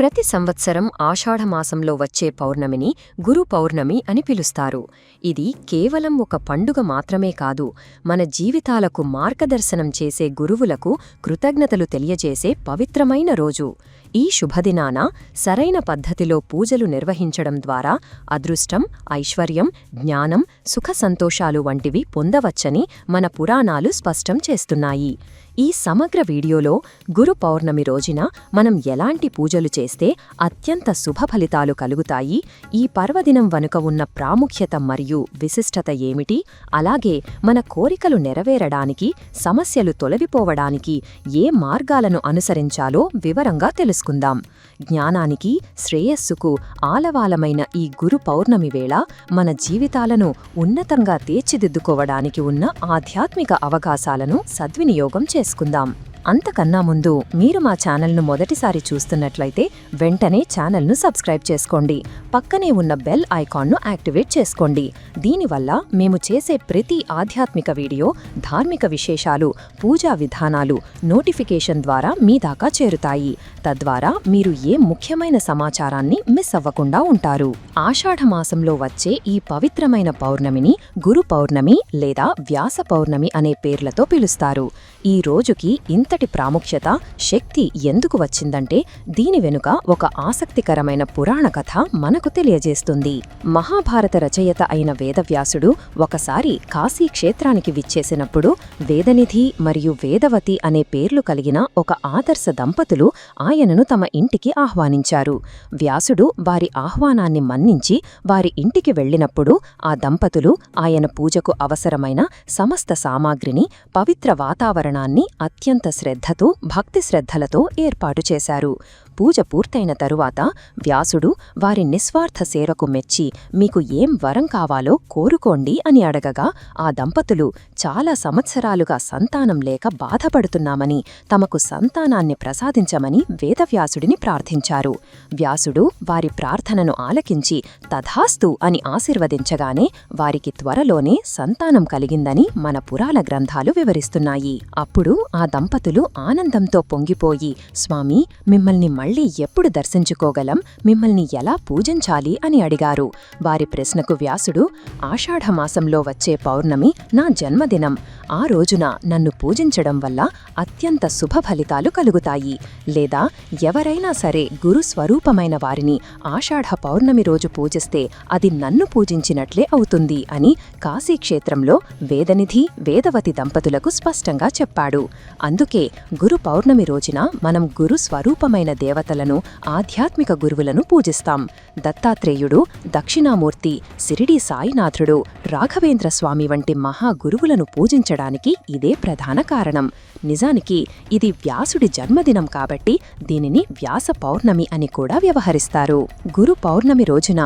ప్రతి సంవత్సరం ఆషాఢమాసంలో వచ్చే పౌర్ణమిని గురు పౌర్ణమి అని పిలుస్తారు. ఇది కేవలం ఒక పండుగ మాత్రమే కాదు మన జీవితాలకు మార్గదర్శనం చేసే గురువులకు కృతజ్ఞతలు తెలియజేసే పవిత్రమైన రోజు. ఈ శుభదినాన సరైన పద్ధతిలో పూజలు నిర్వహించడం ద్వారా అదృష్టం ఐశ్వర్యం జ్ఞానం సుఖ సంతోషాలు వంటివి పొందవచ్చని మన పురాణాలు స్పష్టం చేస్తున్నాయి. ఈ సమగ్ర వీడియోలో గురు పౌర్ణమి రోజున మనం ఎలాంటి పూజలు చేస్తే అత్యంత శుభ ఫలితాలు కలుగుతాయి? ఈ పర్వదినం వనుక ఉన్న ప్రాముఖ్యత మరియు విశిష్టత ఏమిటి? అలాగే మన కోరికలు నెరవేరడానికి సమస్యలు తొలగిపోవడానికి ఏ మార్గాలను అనుసరించాలో వివరంగా తెలుసుకుందాం. జ్ఞానానికి శ్రేయస్సుకు ఆలవాలమైన ఈ గురు పౌర్ణమి వేళ మన జీవితాలను ఉన్నతంగా తీర్చిదిద్దుకోవడానికి ఉన్న ఆధ్యాత్మిక అవకాశాలను సద్వినియోగం తెలుసుకుందాం. అంతకన్నా ముందు మీరు మా ఛానల్ను మొదటిసారి చూస్తున్నట్లయితే వెంటనే ఛానల్ను సబ్స్క్రైబ్ చేసుకోండి. పక్కనే ఉన్న బెల్ ఐకాన్ను యాక్టివేట్ చేసుకోండి. దీనివల్ల మేము చేసే ప్రతి ఆధ్యాత్మిక వీడియో ధార్మిక విశేషాలు పూజా విధానాలు నోటిఫికేషన్ ద్వారా మీ దాకా చేరుతాయి. తద్వారా మీరు ఏ ముఖ్యమైన సమాచారాన్ని మిస్ అవ్వకుండా ఉంటారు. ఆషాఢమాసంలో వచ్చే ఈ పవిత్రమైన పౌర్ణమిని గురు పౌర్ణమి లేదా వ్యాస పౌర్ణమి అనే పేర్లతో పిలుస్తారు. ఈ రోజుకి ఇంత ఇంతటి ప్రాముఖ్యత శక్తి ఎందుకు వచ్చిందంటే దీని వెనుక ఒక ఆసక్తికరమైన పురాణ కథ మనకు తెలియజేస్తుంది. మహాభారత రచయిత అయిన వేదవ్యాసుడు ఒకసారి కాశీ క్షేత్రానికి విచ్చేసినప్పుడు వేదనిధి మరియు వేదవతి అనే పేర్లు కలిగిన ఒక ఆదర్శ దంపతులు ఆయనను తమ ఇంటికి ఆహ్వానించారు. వ్యాసుడు వారి ఆహ్వానాన్ని మన్నించి వారి ఇంటికి వెళ్ళినప్పుడు ఆ దంపతులు ఆయన పూజకు అవసరమైన సమస్త సామాగ్రిని పవిత్ర వాతావరణాన్ని అత్యంత శ్రద్ధతో భక్తి శ్రద్ధలతో ఏర్పాటు చేశారు. పూజ పూర్తయిన తరువాత వ్యాసుడు వారి నిస్వార్థ సేవకు మెచ్చి మీకు ఏం వరం కావాలో కోరుకోండి అని అడగగా ఆ దంపతులు చాలా సంవత్సరాలుగా సంతానం లేక బాధపడుతున్నామని తమకు సంతానాన్ని ప్రసాదించమని వేదవ్యాసుడిని ప్రార్థించారు. వ్యాసుడు వారి ప్రార్థనను ఆలకించి తథాస్తు అని ఆశీర్వదించగానే వారికి త్వరలోనే సంతానం కలిగిందని మన పురాణ గ్రంథాలు వివరిస్తున్నాయి. అప్పుడు ఆ దంపతులు ఆనందంతో పొంగిపోయి స్వామి మిమ్మల్ని మళ్ళీ ఎప్పుడు దర్శించుకోగలం? మిమ్మల్ని ఎలా పూజించాలి? అని అడిగారు. వారి ప్రశ్నకు వ్యాసుడు ఆషాఢమాసంలో వచ్చే పౌర్ణమి నా జన్మదినం. ఆ రోజున నన్ను పూజించడం వల్ల అత్యంత శుభ ఫలితాలు కలుగుతాయి. లేదా ఎవరైనా సరే గురు స్వరూపమైన వారిని ఆషాఢ పౌర్ణమి రోజు పూజిస్తే అది నన్ను పూజించినట్లే అవుతుంది అని కాశీక్షేత్రంలో వేదనిధి వేదవతి దంపతులకు స్పష్టంగా చెప్పాడు. అందుకే గురు పౌర్ణమి రోజున మనం గురు స్వరూపమైన దేవతలను ఆధ్యాత్మిక గురువులను పూజిస్తాం. దత్తాత్రేయుడు దక్షిణామూర్తి సిరిడి సాయినాథుడు రాఘవేంద్ర స్వామి వంటి మహా గురువులను పూజించడానికి ఇదే ప్రధాన కారణం. నిజానికి ఇది వ్యాసుడి జన్మదినం కాబట్టి దీనిని వ్యాస పౌర్ణమి అని కూడా వ్యవహరిస్తారు. గురు పౌర్ణమి రోజున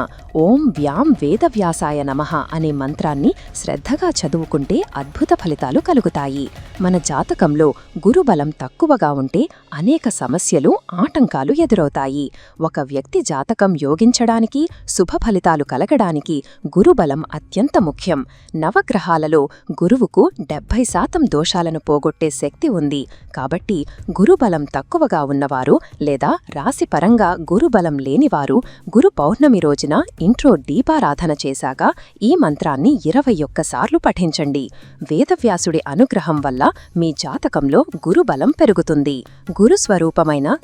ఓం వ్యాం వేదవ్యాసాయ నమః అనే మంత్రాన్ని శ్రద్ధగా చదువుకుంటే అద్భుత ఫలితాలు కలుగుతాయి. మన జాతకంలో గురుబలం తక్కువగా ఉంటే అనేక సమస్యలు ఆటంకాలు ఎదురవుతాయి. ఒక వ్యక్తి జాతకం యోగించడానికి శుభ ఫలితాలు కలగడానికి గురుబలం అత్యంత ముఖ్యం. నవగ్రహాలలో గురువుకు డెబ్భై శాతం దోషాలను పోగొట్టే శక్తి ఉంది. కాబట్టి గురుబలం తక్కువగా ఉన్నవారు లేదా రాశిపరంగా గురుబలం లేనివారు గురు పౌర్ణమి రోజున ఇంట్రో దీపారాధన చేశాక ఈ మంత్రాన్ని ఇరవై ఒక్కసార్లు పఠించండి. వేదవ్యాసుడి అనుగ్రహం వల్ల మీ జాతకంలో గురుబలం పెరుగుతుంది. గురు స్వరూపమైన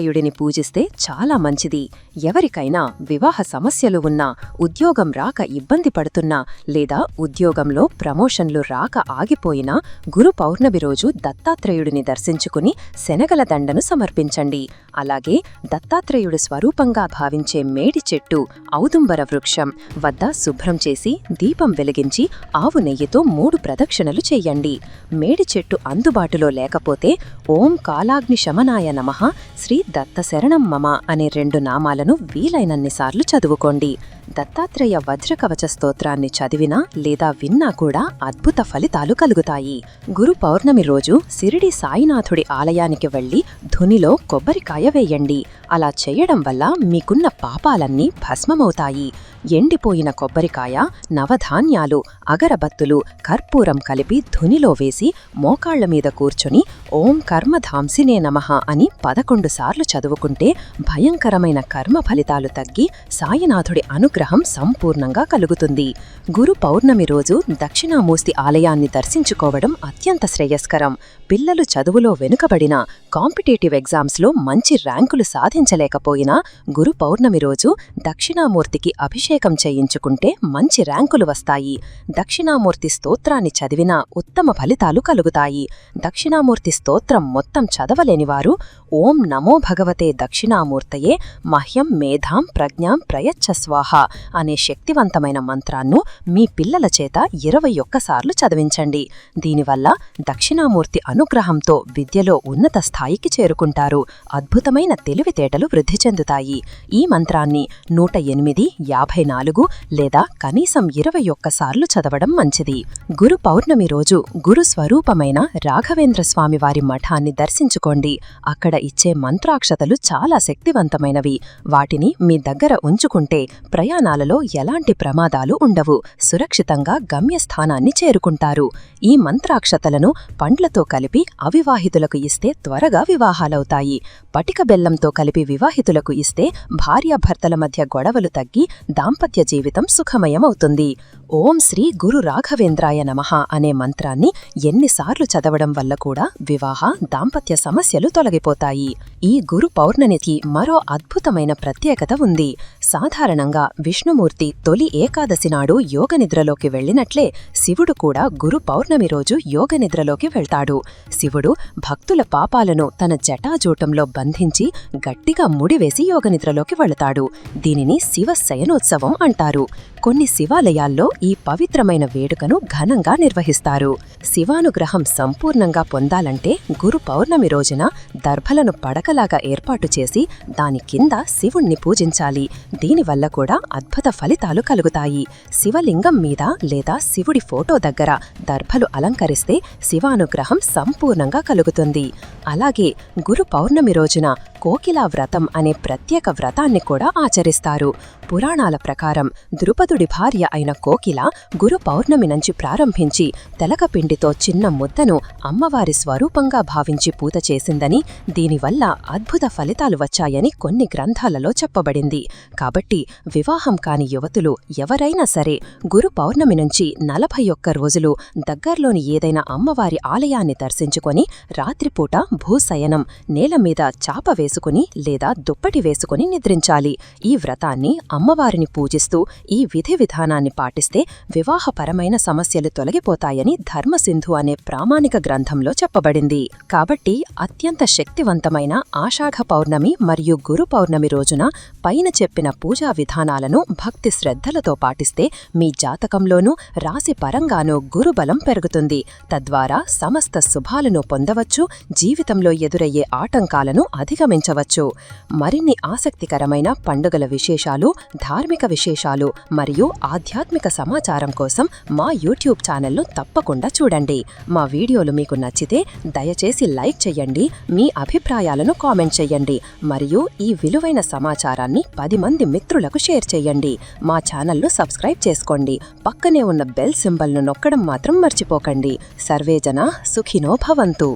దత్తాత్రేయుడిని పూజిస్తే చాలా మంచిది. ఎవరికైనా వివాహ సమస్యలు ఉన్నా ఉద్యోగం రాక ఇబ్బంది పడుతున్నా లేదా ఉద్యోగంలో ప్రమోషన్లు రాక ఆగిపోయినా గురు పౌర్ణమి రోజు దత్తాత్రేయుడిని దర్శించుకుని శనగల దండను సమర్పించండి. అలాగే దత్తాత్రేయుడు స్వరూపంగా భావించే మేడి చెట్టు ఔదుంబర వృక్షం వద్ద శుభ్రం చేసి దీపం వెలిగించి ఆవు నెయ్యితో మూడు ప్రదక్షిణలు చెయ్యండి మేడి చెట్టు అందుబాటులో లేకపోతే ఓం కాలాగ్ని శమనాయ నమః. శ్రీ దత్త మమ అనే రెండు నామాలను వీలైనన్నిసార్లు చదువుకోండి. దత్తాత్రేయ వజ్రకవచ స్తోత్రాన్ని చదివినా లేదా విన్నా కూడా అద్భుత ఫలితాలు కలుగుతాయి. గురు పౌర్ణమి రోజు సిరిడి సాయినాథుడి ఆలయానికి వెళ్ళి ధునిలో కొబ్బరికాయ వేయండి. అలా చేయడం వల్ల మీకున్న పాపాలన్నీ భస్మమవుతాయి. ఎండిపోయిన కొబ్బరికాయ నవధాన్యాలు అగరబత్తులు కర్పూరం కలిపి ధునిలో వేసి మోకాళ్ళ మీద కూర్చొని ఓం కర్మధాంసినే నమః అని పదకొండు సార్లు చదువుకుంటే భయంకరమైన కర్మ ఫలితాలు తగ్గి సాయినాథుడి అనుగ్రహం సంపూర్ణంగా కలుగుతుంది. గురు పౌర్ణమి రోజు దక్షిణామూర్తి ఆలయాన్ని దర్శించుకోవడం అత్యంత శ్రేయస్కరం. పిల్లలు చదువులో వెనుకబడిన కాంపిటేటివ్ ఎగ్జామ్స్లో మంచి ర్యాంకులు సాధించలేకపోయినా గురు పౌర్ణమి రోజు దక్షిణామూర్తికి అభిషేకం చేయించుకుంటే మంచి ర్యాంకులు వస్తాయి. దక్షిణామూర్తి స్తోత్రాన్ని చదివినా ఉత్తమ ఫలితాలు కలుగుతాయి. దక్షిణామూర్తి స్తోత్రం మొత్తం చదవలేనివారు ఓం నమో భగవతే దక్షిణామూర్తయే మహ్యం మేధాం ప్రజ్ఞాం ప్రయచ్చ స్వాహ అనే శక్తివంతమైన మంత్రాన్ను మీ పిల్లల చేత ఇరవై ఒక్కసార్లు చదివించండి. దీనివల్ల దక్షిణామూర్తి అనుగ్రహంతో విద్యలో ఉన్నత స్థాయికి చేరుకుంటారు. అద్భుతమైన తెలివితేటలు వృద్ధి చెందుతాయి. ఈ మంత్రాన్ని నూట ఎనిమిది యాభై నాలుగు లేదా కనీసం ఇరవై ఒక్కసార్లు చదవడం మంచిది. గురు పౌర్ణమి రోజు గురు స్వరూపమైన రాఘవేంద్ర స్వామి వారి మఠాన్ని దర్శించుకోండి. అక్కడ ఇచ్చే మంత్రాక్షతలు చాలా శక్తివంతమైనవి. వాటిని మీ దగ్గర ఉంచుకుంటే ప్రయాణాలలో ఎలాంటి ప్రమాదాలు ఉండవు. సురక్షితంగా గమ్యస్థానాన్ని చేరుకుంటారు. ఈ మంత్రాక్షతలను పండ్లతో కలిపి అవివాహితులకు ఇస్తే త్వరగా వివాహాలవుతాయి. పటిక బెల్లంతో కలిపి వివాహితులకు ఇస్తే భార్యాభర్తల మధ్య గొడవలు తగ్గి దాంపత్య జీవితం సుఖమయమవుతుంది. ఓం శ్రీ గురు రాఘవేంద్రాయ నమః అనే మంత్రాన్ని ఎన్నిసార్లు చదవడం వల్ల కూడా వివాహ దాంపత్య సమస్యలు తొలగిపోతాయి. ఈ గురు పౌర్ణమికి మరో అద్భుతమైన ప్రత్యేకత ఉంది. సాధారణంగా విష్ణుమూర్తి తొలి ఏకాదశి నాడు యోగనిద్రలోకి వెళ్ళినట్లే శివుడు కూడా గురు పౌర్ణమి రోజు యోగనిద్రలోకి వెళ్తాడు. శివుడు భక్తుల పాపాలను తన జటాజూటంలో బంధించి గట్టిగా ముడివేసి యోగనిద్రలోకి వెళతాడు. దీనిని శివ శయనోత్సవం అంటారు. కొన్ని శివాలయాల్లో ఈ పవిత్రమైన వేడుకను ఘనంగా నిర్వహిస్తారు. శివానుగ్రహం సంపూర్ణంగా పొందాలంటే గురు పౌర్ణమి రోజున దర్భలను పడకలాగా ఏర్పాటు చేసి దాని కింద శివుణ్ణి పూజించాలి. దీనివల్ల కూడా అద్భుత ఫలితాలు కలుగుతాయి. శివలింగం మీద లేదా శివుడి ఫోటో దగ్గర దర్భలు అలంకరిస్తే శివానుగ్రహం సంపూర్ణంగా కలుగుతుంది. అలాగే గురు పౌర్ణమి రోజున కోకిలా వ్రతం అనే ప్రత్యేక వ్రతాన్ని కూడా ఆచరిస్తారు. పురాణాల ప్రకారం ద్రుపద నారదుడి భార్య అయిన కోకిల గురు పౌర్ణమి నుంచి ప్రారంభించి తెలకపిండితో చిన్న ముద్దను అమ్మవారి స్వరూపంగా భావించి పూత చేసిందని దీనివల్ల అద్భుత ఫలితాలు వచ్చాయని కొన్ని గ్రంథాలలో చెప్పబడింది. కాబట్టి వివాహం కాని యువతులు ఎవరైనా సరే గురు పౌర్ణమి నుంచి నలభై ఒక్క రోజులు దగ్గర్లోని ఏదైనా అమ్మవారి ఆలయాన్ని దర్శించుకొని రాత్రిపూట భూశయనం నేల మీద చాప వేసుకుని లేదా దుప్పటి వేసుకుని నిద్రించాలి. ఈ వ్రతాన్ని అమ్మవారిని పూజిస్తూ ఈ విధి విధానాన్ని పాటిస్తే వివాహపరమైన సమస్యలు తొలగిపోతాయని ధర్మసింధు అనే ప్రామాణిక గ్రంథంలో చెప్పబడింది. కాబట్టి అత్యంత శక్తివంతమైన ఆషాఢ పౌర్ణమి మరియు గురు పౌర్ణమి రోజున పైన చెప్పిన పూజా విధానాలను భక్తి శ్రద్ధలతో పాటిస్తే మీ జాతకంలోనూ రాశి పరంగానూ గురుబలం పెరుగుతుంది. తద్వారా సమస్త శుభాలను పొందవచ్చు జీవితంలో ఎదురయ్యే ఆటంకాలను అధిగమించవచ్చు. మరిన్ని ఆసక్తికరమైన పండుగల విశేషాలు ధార్మిక విశేషాలు మరియు ఆధ్యాత్మిక సమాచారం కోసం మా యూట్యూబ్ ఛానల్ను తప్పకుండా చూడండి. మా వీడియోలు మీకు నచ్చితే దయచేసి లైక్ చేయండి మీ అభిప్రాయాలను కామెంట్ చేయండి మరియు ఈ విలువైన సమాచారాన్ని పది మంది మిత్రులకు షేర్ చేయండి. మా ఛానల్ను సబ్స్క్రైబ్ చేసుకోండి. పక్కనే ఉన్న బెల్ సింబల్ను నొక్కడం మాత్రం మర్చిపోకండి. సర్వేజన సుఖినో భవంతు.